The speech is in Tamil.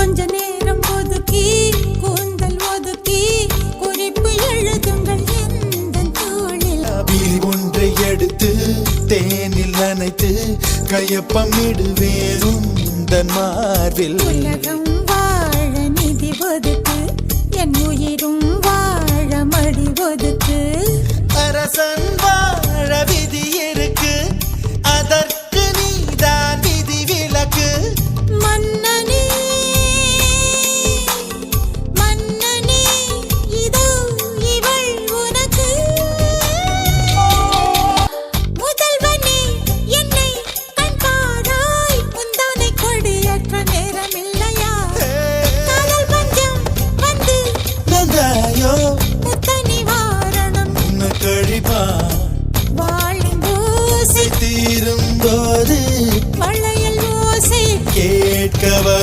கொஞ்ச நேரம் ஒதுக்கி கூந்தல் ஒதுக்கி குறிப்பு எழுதுங்கள் எந்த தோளில். விழி ஒன்றை எடுத்து தேனில் நனைத்து கையொப்பமிடுவேன் உந்தன் மார்பில். உலகம் வாழ நிதி ஒதுக்கு என் உயிரும் வாழ மடி ஒதுக்கு. கேட்க வரும்.